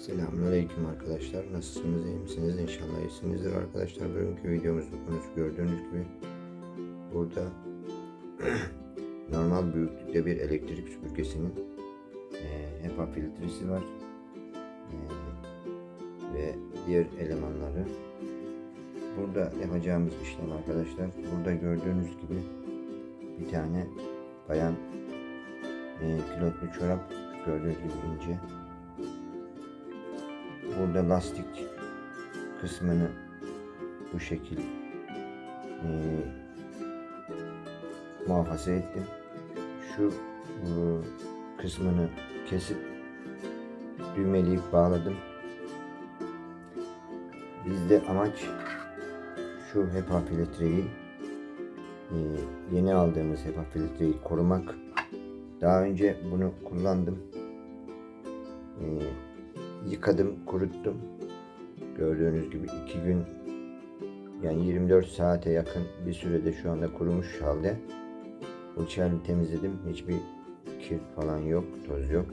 Selamünaleyküm arkadaşlar. Nasılsınız? iyi misiniz? İnşallah iyisinizdir arkadaşlar. Bugünkü videomuzun konusu gördüğünüz gibi burada normal büyüklükte bir elektrik süpürgesinin e, HEPA filtresi var E, ve diğer elemanları. Burada yapacağımız işlem arkadaşlar. Burada gördüğünüz gibi bir tane bayan e, külotlu çorap gördüğünüz gibi ince burada lastik kısmını bu şekil e, muhafaza ettim. Şu e, kısmını kesip düğmeleyip bağladım. Bizde amaç şu HEPA filtreyi e, yeni aldığımız HEPA filtreyi korumak. Daha önce bunu kullandım. E, yıkadım, kuruttum. Gördüğünüz gibi iki gün yani 24 saate yakın bir sürede şu anda kurumuş halde. Fırçayla temizledim. Hiçbir kir falan yok, toz yok.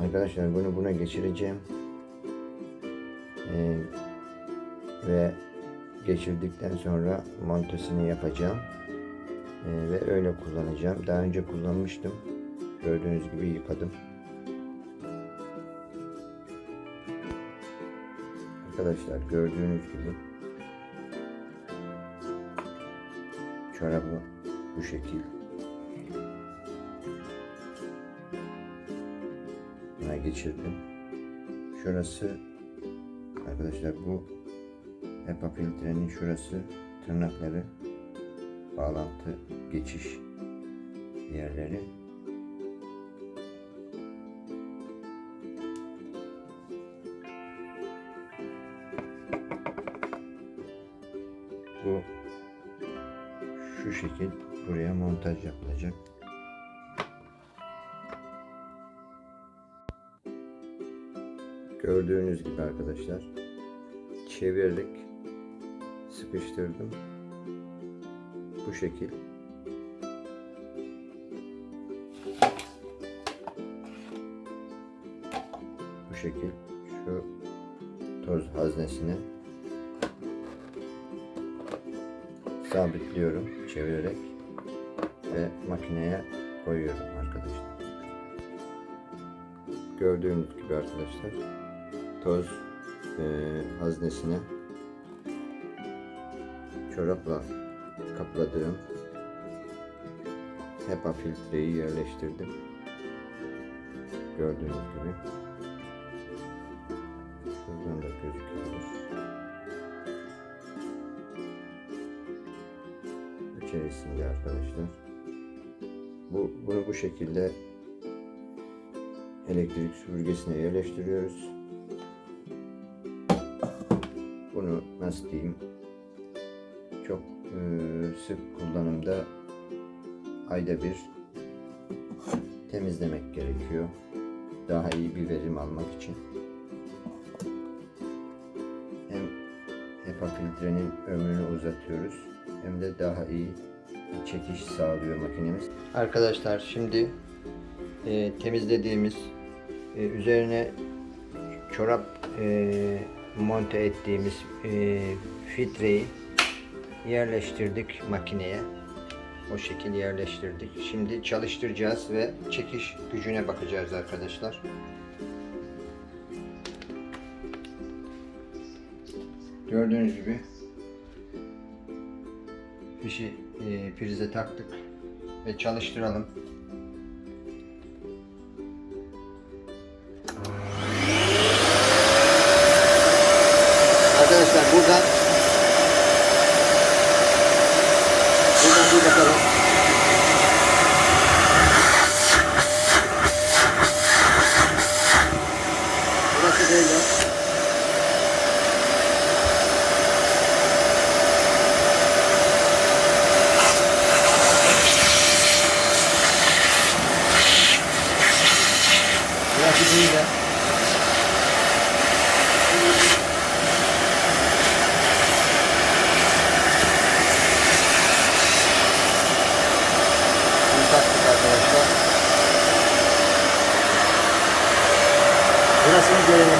Arkadaşlar bunu buna geçireceğim. Ee, ve geçirdikten sonra montesini yapacağım. Ee, ve öyle kullanacağım. Daha önce kullanmıştım. Gördüğünüz gibi yıkadım. Arkadaşlar gördüğünüz gibi çorabı bu şekil buna geçirdim. Şurası arkadaşlar bu HEPA filtrenin şurası tırnakları bağlantı geçiş yerleri bu şu şekil buraya montaj yapılacak. Gördüğünüz gibi arkadaşlar çevirerek sıkıştırdım. Bu şekil. Bu şekil şu toz haznesine sabitliyorum çevirerek ve makineye koyuyorum arkadaşlar. Gördüğünüz gibi arkadaşlar toz e, haznesine çorapla kapladığım HEPA filtreyi yerleştirdim. Gördüğünüz gibi. Şuradan da gözüküyor. İçerisinde arkadaşlar. Bu bunu bu şekilde elektrik süpürgesine yerleştiriyoruz. Bunu nasıl diyeyim? Çok e, sık kullanımda ayda bir temizlemek gerekiyor. Daha iyi bir verim almak için. Hem HEPA filtrenin ömrünü uzatıyoruz hem de daha iyi çekiş sağlıyor makinemiz. Arkadaşlar şimdi e, temizlediğimiz e, üzerine çorap e, monte ettiğimiz e, filtreyi yerleştirdik makineye. O şekil yerleştirdik. Şimdi çalıştıracağız ve çekiş gücüne bakacağız arkadaşlar. Gördüğünüz gibi fişi e, prize taktık ve çalıştıralım. Arkadaşlar buradan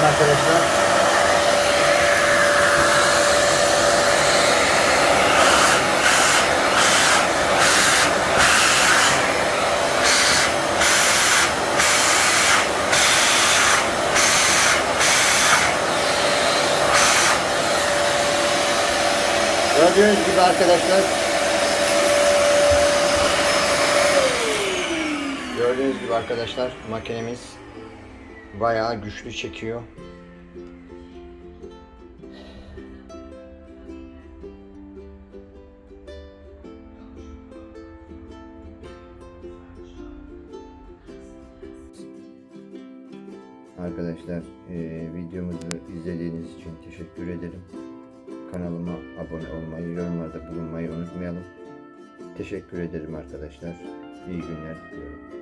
arkadaşlar. Gördüğünüz gibi arkadaşlar Gördüğünüz gibi arkadaşlar makinemiz bayağı güçlü çekiyor. Arkadaşlar eee, videomuzu izlediğiniz için teşekkür ederim. Kanalıma abone olmayı, yorumlarda bulunmayı unutmayalım. Teşekkür ederim arkadaşlar. İyi günler diliyorum.